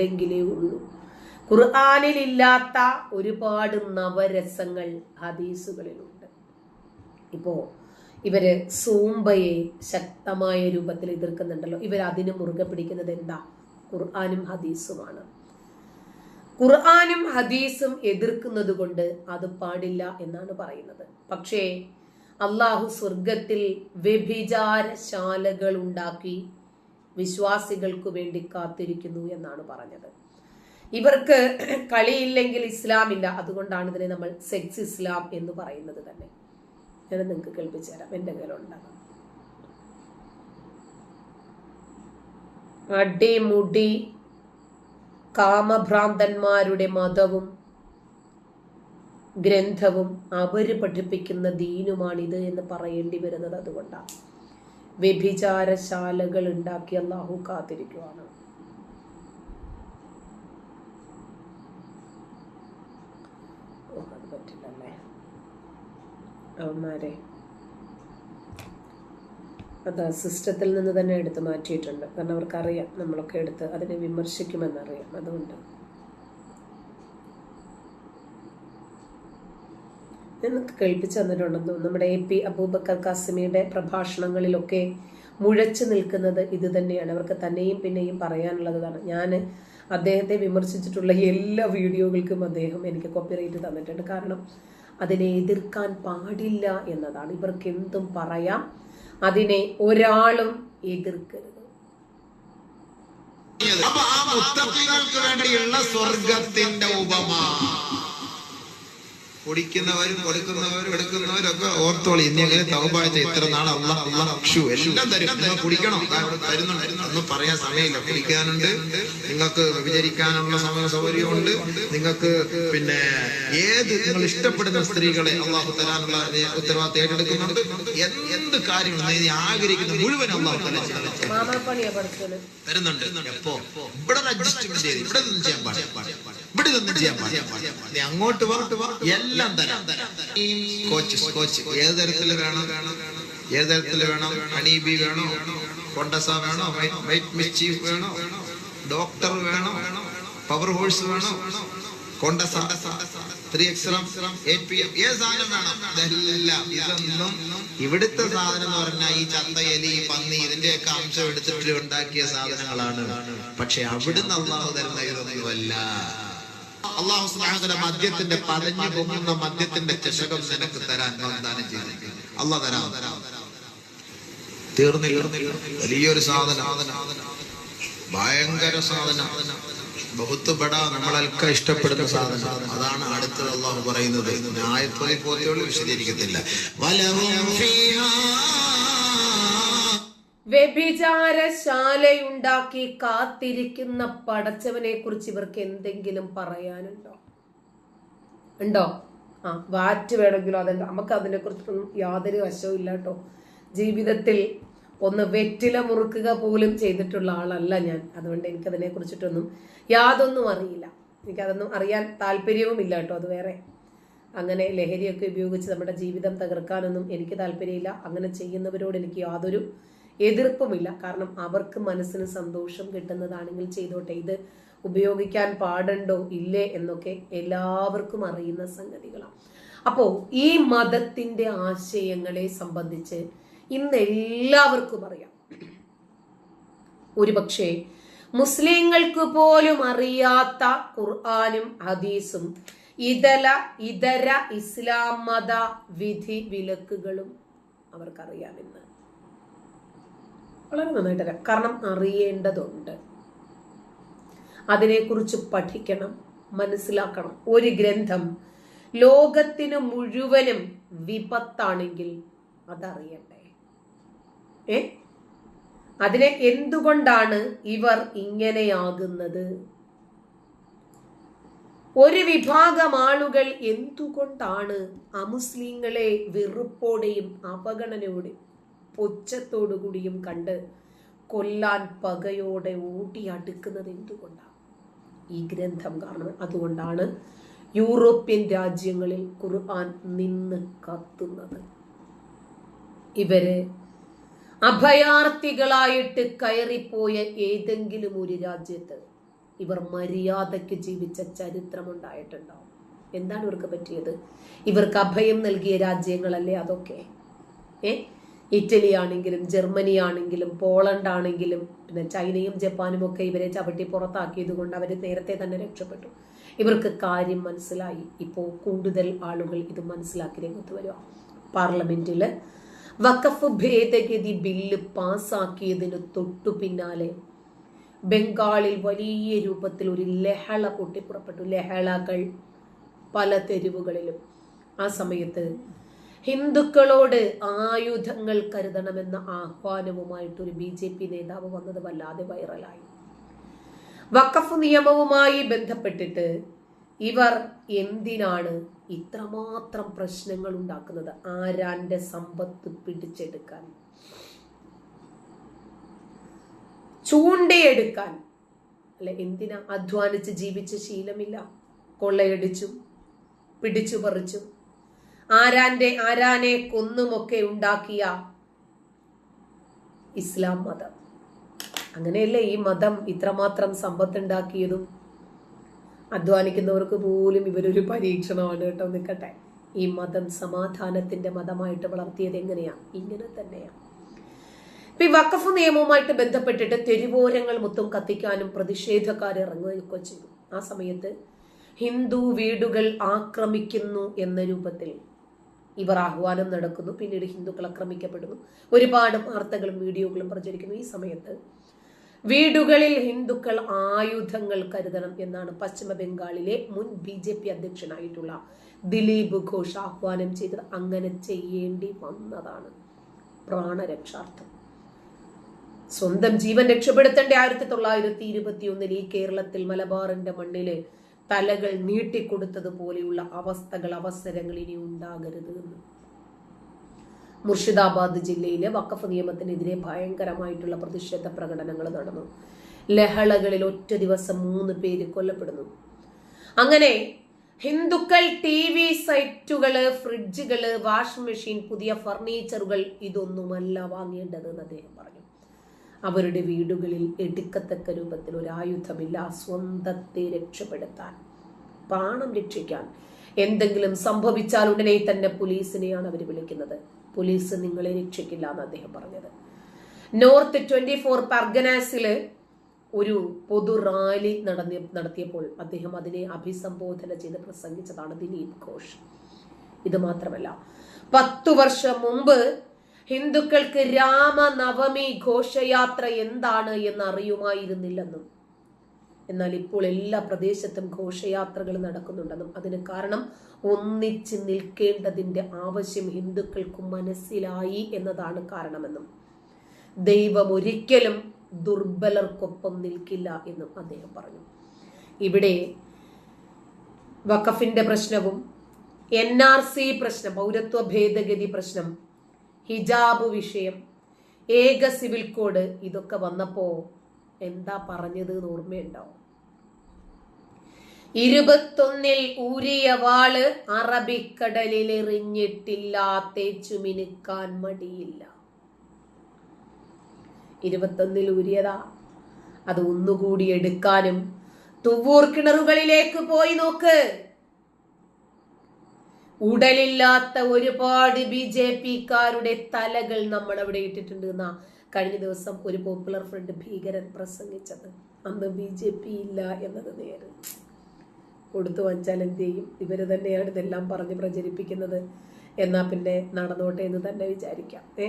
എങ്കിലേ ഉള്ളൂ. ഖുർആാനിലില്ലാത്ത ഒരുപാട് നവരസങ്ങൾ ഹദീസുകളിലുണ്ട്. ഇപ്പോ ഇവർ സൂംബയെ ശക്തമായ രൂപത്തിൽ എതിർക്കുന്നുണ്ടല്ലോ. ഇവർ അതിന് മുറുകെ പിടിക്കുന്നത് എന്താ? ഖുർആാനും ഹദീസുമാണ്. ഖുർആാനും ഹദീസും എതിർക്കുന്നത് കൊണ്ട് അത് പാടില്ല എന്നാണ് പറയുന്നത്. പക്ഷേ അള്ളാഹു സ്വർഗത്തിൽ വ്യഭിചാരശാലകൾ ഉണ്ടാക്കി വിശ്വാസികൾക്കു വേണ്ടി കാത്തിരിക്കുന്നു എന്നാണ് പറഞ്ഞത്. ഇവർക്ക് കളിയില്ലെങ്കിൽ ഇസ്ലാമില്ല. അതുകൊണ്ടാണ് ഇതിനെ നമ്മൾ സെക്സ് ഇസ്ലാം എന്ന് പറയുന്നത് തന്നെ. ഞാൻ നിങ്ങൾക്ക് കേൾപ്പിച്ചു തരാം. എന്റെ കയ്യിലുണ്ടാകും അടിമുടി കാമഭ്രാന്തന്മാരുടെ മതവും ഗ്രന്ഥവും അവർ പഠിപ്പിക്കുന്ന ദീനുമാണിത് എന്ന് പറയേണ്ടി വരുന്നത് അതുകൊണ്ടാണ്. വ്യഭിചാരശാലകൾ ഉണ്ടാക്കി അള്ളാഹു കാത്തിരിക്കുവാണ്. അത് സിസ്റ്റത്തിൽ നിന്ന് തന്നെ എടുത്ത് മാറ്റിയിട്ടുണ്ട്. കാരണം അവർക്കറിയാം നമ്മളൊക്കെ എടുത്ത് അതിനെ വിമർശിക്കുമെന്നറിയാം. അതുകൊണ്ട് എന്നൊക്കെ കേൾപ്പിച്ചു തന്നിട്ടുണ്ടെന്ന് നമ്മുടെ എ പി അബൂബക്കർ കാസിമിയുടെ പ്രഭാഷണങ്ങളിലൊക്കെ മുഴച്ചു നിൽക്കുന്നത് ഇത് തന്നെയാണ്. അവർക്ക് തന്നെയും പിന്നെയും പറയാനുള്ളതാണ്. ഞാൻ അദ്ദേഹത്തെ വിമർശിച്ചിട്ടുള്ള എല്ലാ വീഡിയോകൾക്കും അദ്ദേഹം എനിക്ക് കോപ്പിറൈറ്റ് തന്നിട്ടുണ്ട്. കാരണം അതിനെ എതിർക്കാൻ പാടില്ല എന്നതാണ്. ഇവർക്ക് എന്തും പറയാം. അതിനെ ഒരാളും എതിർക്കരുത്. അപ്പൊ ആ മുത്തപ്പികൾക്ക് വേണ്ടിയുള്ള സ്വർഗത്തിന്റെ ഉപമ. കുടിക്കുന്നവരും കൊടുക്കുന്നവരും എടുക്കുന്നവരും ഒക്കെ ഓർത്തോളി ഇനി അങ്ങനെ തവബാഴ്ച ഇത്ര നാൾ അല്ല അല്ല ഷു എല്ലാം തരും. നിങ്ങൾ കുടിക്കണം. തരുന്നുണ്ട്. ഒന്നും പറയാൻ സമയമില്ല. കുടിക്കാനുണ്ട്. നിങ്ങൾക്ക് വിചരിക്കാനുള്ള സമയ സൗകര്യമുണ്ട്. നിങ്ങൾക്ക് പിന്നെ ഏത് നിങ്ങൾ ഇഷ്ടപ്പെടുന്ന സ്ത്രീകളെ അള്ളാഹു തരാനുള്ള ഉത്തരവാദിത്തം ഏറ്റെടുക്കുന്നുണ്ട്. എന്ത് കാര്യങ്ങളും നീ ആഗ്രഹിക്കുന്ന മുഴുവൻ അള്ളാഹു തരുന്നുണ്ട്. എപ്പോ? ഇവിടെ അഡ്ജസ്റ്റ്മെന്റ് ചെയ്ത് ഇവിടെ നിന്ന് ചെയ്യാൻ പാടില്ല. ഇവിടെ നിന്ന് ചെയ്യാൻ പാടില്ല. അങ്ങോട്ട് വാ. വാ, എല്ലാം തരാം. കോച്ച് കോച്ച് ഏത് തരത്തിൽ വേണം? ഏത് തരത്തിൽ വേണം? ഹണീബി വേണോ? കൊണ്ടസ വേണോ? വൈറ്റ് മിസ്റ്റീഫ് വേണോ? ഡോക്ടർ വേണോ? പവർ ഹോഴ്സ് വേണോ? കൊണ്ടസ ത്രീ എക്സ്റം സാധനം വേണം? ഇതൊന്നും ഇവിടുത്തെ സാധനം എന്ന് പറഞ്ഞാൽ ഈ ചത്ത എലി പന്നി ഇതിന്റെയൊക്കെ അംശം എടുത്തിട്ട് ഉണ്ടാക്കിയ സാധനങ്ങളാണ്. പക്ഷെ അവിടുന്ന് അള്ളാഹു തരുന്ന ഇതൊന്നുമല്ല. അള്ളാഹു വ മദ്യത്തിന്റെ പതഞ്ഞു പൊങ്ങുന്ന മദ്യത്തിന്റെ ചഷകം നിനക്ക് തരാൻ വാഗ്ദാനം ചെയ്തു. അള്ളാഹ് തരാം. തീർന്നില്ല. വലിയൊരു സാധന. ഭയങ്കര സാധന. ബഹുത്ത് ബട നമ്മളൊക്കെ ഇഷ്ടപ്പെടുന്ന സാധനം. അതാണ് അടുത്ത അള്ളാഹു പറയുന്നത്. ന്യായത്തോളി പോലെയുള്ള വിശദീകരിക്കത്തില്ല വലവും വ്യഭിചാരശാലയുണ്ടാക്കി കാത്തിരിക്കുന്ന പടച്ചവനെ കുറിച്ച് ഇവർക്ക് എന്തെങ്കിലും പറയാനുണ്ടോ? ഉണ്ടോ? ആ വാറ്റ് വേണമെങ്കിലും അതെന്താ? നമുക്ക് അതിനെ കുറിച്ചൊന്നും യാതൊരു വശവും ഇല്ല കേട്ടോ. ജീവിതത്തിൽ ഒന്ന് വെറ്റില മുറുക്കുക പോലും ചെയ്തിട്ടുള്ള ആളല്ല ഞാൻ. അതുകൊണ്ട് എനിക്ക് എനിക്കതിനെ കുറിച്ചിട്ടൊന്നും യാതൊന്നും അറിയില്ല. എനിക്കതൊന്നും അറിയാൻ താല്പര്യവും ഇല്ല കേട്ടോ അത് വേറെ. അങ്ങനെ ലഹരിയൊക്കെ ഉപയോഗിച്ച് നമ്മുടെ ജീവിതം തകർക്കാനൊന്നും എനിക്ക് താല്പര്യമില്ല. അങ്ങനെ ചെയ്യുന്നവരോട് എനിക്ക് യാതൊരു എതിർപ്പുമില്ല. കാരണം അവർക്ക് മനസ്സിന് സന്തോഷം കിട്ടുന്നതാണെങ്കിൽ ചെയ്തോട്ടെ. ഇത് ഉപയോഗിക്കാൻ പാടുണ്ടോ? ഇല്ലേ? എന്നൊക്കെ എല്ലാവർക്കും അറിയുന്ന സംഗതികളാണ്. അപ്പോൾ ഈ മതത്തിന്റെ ആശയങ്ങളെ സംബന്ധിച്ച് ഇന്ന് എല്ലാവർക്കും അറിയാം. ഒരുപക്ഷെ മുസ്ലിങ്ങൾക്ക് പോലും അറിയാത്ത ഖുർആാനും ഹദീസും ഇതല ഇതര ഇസ്ലാം മത വിധി വിലക്കുകളും അവർക്കറിയാമെന്ന് വളരെ നന്നായിട്ട് കാരണം അറിയേണ്ടതുണ്ട്. അതിനെക്കുറിച്ച് പഠിക്കണം മനസ്സിലാക്കണം. ഒരു ഗ്രന്ഥം ലോകത്തിന് മുഴുവനും വിപത്താണെങ്കിൽ അതറിയണ്ടേ? ഏ? അതിനെ എന്തുകൊണ്ടാണ് ഇവർ ഇങ്ങനെയാകുന്നത്? ഒരു വിഭാഗം ആളുകൾ എന്തുകൊണ്ടാണ് അമുസ്ലിങ്ങളെ വെറുപ്പോടെയും അവഗണനയോടെയും പുച്ഛത്തോടുകൂടിയും കണ്ട് കൊല്ലാൻ പകയോടെ ഊട്ടി ഊട്ടിയടുക്കുന്നത് എന്തുകൊണ്ടാണ് ഈ ഗ്രന്ഥം കാരണം അതുകൊണ്ടാണ് യൂറോപ്യൻ രാജ്യങ്ങളിൽ ഖുർആൻ നിന്ന് കത്തുന്നത്. ഇവർ അഭയാർത്ഥികളായിട്ട് കയറിപ്പോയ ഏതെങ്കിലും ഒരു രാജ്യത്ത് ഇവർ മര്യാദയ്ക്ക് ജീവിച്ച ചരിത്രമുണ്ടായിട്ടുണ്ടാവും. എന്താണ് ഇവർക്ക് പറ്റിയത്? ഇവർക്ക് അഭയം നൽകിയ രാജ്യങ്ങളല്ലേ അതൊക്കെ? ഏ? ഇറ്റലി ആണെങ്കിലും ജർമ്മനി ആണെങ്കിലും പോളണ്ട് ആണെങ്കിലും പിന്നെ ചൈനയും ജപ്പാനും ഒക്കെ ഇവരെ ചവിട്ടി പുറത്താക്കിയത് കൊണ്ട് അവർ നേരത്തെ തന്നെ രക്ഷപ്പെട്ടു. ഇവർക്ക് കാര്യം മനസ്സിലായി. ഇപ്പോൾ കൂടുതൽ ആളുകൾ ഇത് മനസ്സിലാക്കി രംഗത്ത് വരിക പാർലമെന്റിൽ വഖഫ് ഭേദഗതി ബില്ല് പാസ്സാക്കിയതിന് തൊട്ടു പിന്നാലെ ബംഗാളിൽ വലിയ രൂപത്തിൽ ഒരു ലഹള പൊട്ടിപ്പുറപ്പെട്ടു. ലഹളകൾ പല തെരുവുകളിലും. ആ സമയത്ത് ഹിന്ദുക്കളോട് ആയുധങ്ങൾ കരുതണമെന്ന ആഹ്വാനവുമായിട്ട് ഒരു ബി ജെ പി നേതാവ് വന്നത് വല്ലാതെ വൈറലായി. വഖഫ് നിയമവുമായി ബന്ധപ്പെട്ടിട്ട് ഇവർ എന്തിനാണ് ഇത്രമാത്രം പ്രശ്നങ്ങൾ ഉണ്ടാക്കുന്നത്? ആരാന്റെ സമ്പത്ത് പിടിച്ചെടുക്കാൻ? ചൂണ്ടയെടുക്കാൻ? അല്ലെ എന്തിനാ അധ്വാനിച്ച് ജീവിച്ച ശീലമില്ല? കൊള്ളയടിച്ചും പിടിച്ചു പറിച്ചു ആരാന്റെ ആരാനെ കൊന്നുമൊക്കെ ഉണ്ടാക്കിയ ഇസ്ലാം മതം. അങ്ങനെയല്ലേ ഈ മതം ഇത്രമാത്രം സമ്പത്തുണ്ടാക്കിയതും? അധ്വാനിക്കുന്നവർക്ക് പോലും ഇവരൊരു പരീക്ഷണമാണ് കേട്ടോ നിൽക്കട്ടെ. ഈ മതം സമാധാനത്തിന്റെ മതമായിട്ട് വളർത്തിയത് എങ്ങനെയാ? ഇങ്ങനെ തന്നെയാ. ഇപ്പൊ ഈ വഖഫ് നിയമവുമായിട്ട് ബന്ധപ്പെട്ടിട്ട് തെരുവോരങ്ങൾ മൊത്തം കത്തിക്കാനും പ്രതിഷേധക്കാർ ഇറങ്ങുകയൊക്കെ ചെയ്തു. ആ സമയത്ത് ഹിന്ദു വീടുകൾ ആക്രമിക്കുന്നു എന്ന രൂപത്തിൽ ഇവർ ആഹ്വാനം നടക്കുന്നു. പിന്നീട് ഹിന്ദുക്കൾ ആക്രമിക്കപ്പെടുന്നു. ഒരുപാട് വാർത്തകളും വീഡിയോകളും പ്രചരിക്കുന്നു ഈ സമയത്ത്. വീടുകളിൽ ഹിന്ദുക്കൾ ആയുധങ്ങൾ കരുതണം എന്നാണ് പശ്ചിമ ബംഗാളിലെ മുൻ ബി ജെ പി അധ്യക്ഷനായിട്ടുള്ള ദിലീപ് ഘോഷ് ആഹ്വാനം ചെയ്തത്. അങ്ങനെ ചെയ്യേണ്ടി വന്നതാണ് പ്രാണരക്ഷാർത്ഥം. സ്വന്തം ജീവൻ രക്ഷപ്പെടുത്തേണ്ട ആയിരത്തി തൊള്ളായിരത്തി ഇരുപത്തി ഒന്നിൽ ഈ കേരളത്തിൽ മലബാറിന്റെ മണ്ണിൽ തലകൾ നീട്ടിക്കൊടുത്തതുപോലെയുള്ള അവസ്ഥകൾ അവസരങ്ങൾ ഇനി ഉണ്ടാകരുത് എന്ന്. മുർഷിദാബാദ് ജില്ലയിലെ വക്കഫ് നിയമത്തിനെതിരെ ഭയങ്കരമായിട്ടുള്ള പ്രതിഷേധ പ്രകടനങ്ങൾ നടന്നു. ലഹളകളിൽ ഒറ്റ ദിവസം മൂന്ന് പേര് കൊല്ലപ്പെടുന്നു. അങ്ങനെ ഹിന്ദുക്കൾ ടി വി സൈറ്റുകൾ ഫ്രിഡ്ജുകൾ വാഷിംഗ് മെഷീൻ പുതിയ ഫർണിച്ചറുകൾ ഇതൊന്നുമല്ല വാങ്ങേണ്ടത് എന്ന് അദ്ദേഹം പറഞ്ഞു. അവരുടെ വീടുകളിൽ എടുക്കത്തക്ക രൂപത്തിൽ ഒരു ആയുധമില്ല സ്വന്തത്തെ രക്ഷപ്പെടുത്താൻ പാണം രക്ഷിക്കാൻ എന്തെങ്കിലും സംഭവിച്ചാൽ ഉടനെ തന്നെ പോലീസിനെയാണ് അവർ വിളിക്കുന്നത്. പോലീസ് നിങ്ങളെ രക്ഷിക്കില്ല എന്ന് അദ്ദേഹം പറഞ്ഞത്. നോർത്ത് ട്വന്റി ഫോർ പർഗനാസിൽ ഒരു പൊതു റാലി നടന്ന നടത്തിയപ്പോൾ അദ്ദേഹം അതിനെ അഭിസംബോധന ചെയ്ത് പ്രസംഗിച്ചതാണ് ദിലീപ് ഘോഷ്. ഇത് മാത്രമല്ല പത്തു വർഷം മുമ്പ് ഹിന്ദുക്കൾക്ക് രാമനവമി ഘോഷയാത്ര എന്താണ് എന്ന് അറിയുമായിരുന്നില്ലെന്നും എന്നാൽ ഇപ്പോൾ എല്ലാ പ്രദേശത്തും ഘോഷയാത്രകൾ നടക്കുന്നുണ്ടെന്നും. അതിന് കാരണം ഒന്നിച്ച് നിൽക്കേണ്ടതിന്റെ ആവശ്യം ഹിന്ദുക്കൾക്ക് മനസ്സിലായി എന്നതാണ് കാരണമെന്നും. ദൈവം ഒരിക്കലും ദുർബലർക്കൊപ്പം നിൽക്കില്ല എന്നും അദ്ദേഹം പറഞ്ഞു. ഇവിടെ വഖഫിന്റെ പ്രശ്നവും എൻ ആർ സി പ്രശ്നം പൗരത്വ ഭേദഗതി പ്രശ്നം ഹിജാബ് വിഷയം. ഏക സിവിൽ കോഡ് ഇതൊക്കെ വന്നപ്പോ എന്താ പറഞ്ഞത് എന്ന് ഓർമ്മയുണ്ടോ ഇരുപത്തൊന്നിൽ ഊരിയ വാൾ അറബിക്കടലിൽ എറിഞ്ഞിട്ടില്ല തേച്ചു മിനുക്കാൻ മടിയില്ല. ഇരുപത്തൊന്നിൽ ഊരിയതാ. അത് ഒന്നുകൂടി എടുക്കാനും തുവൂർ കിണറുകളിലേക്ക് പോയി നോക്ക്. ഉടലില്ലാത്ത ഒരുപാട് ബി ജെ പിക്കാരുടെ തലകൾ നമ്മൾ അവിടെ ഇട്ടിട്ടുണ്ട് എന്നാ കഴിഞ്ഞ ദിവസം ഒരു പോപ്പുലർ ഫ്രണ്ട് ഭീകരൻ പ്രസംഗിച്ചത്. അന്ന് ബി ജെ പി ഇല്ല എന്നത് നേരം കൊടുത്തു വച്ചാൽ എന്ത് ചെയ്യും? ഇവർ തന്നെയാണ് ഇതെല്ലാം പറഞ്ഞ് പ്രചരിപ്പിക്കുന്നത്. എന്നാ പിന്നെ നടന്നോട്ടെ എന്ന് തന്നെ വിചാരിക്കാം. ഏ?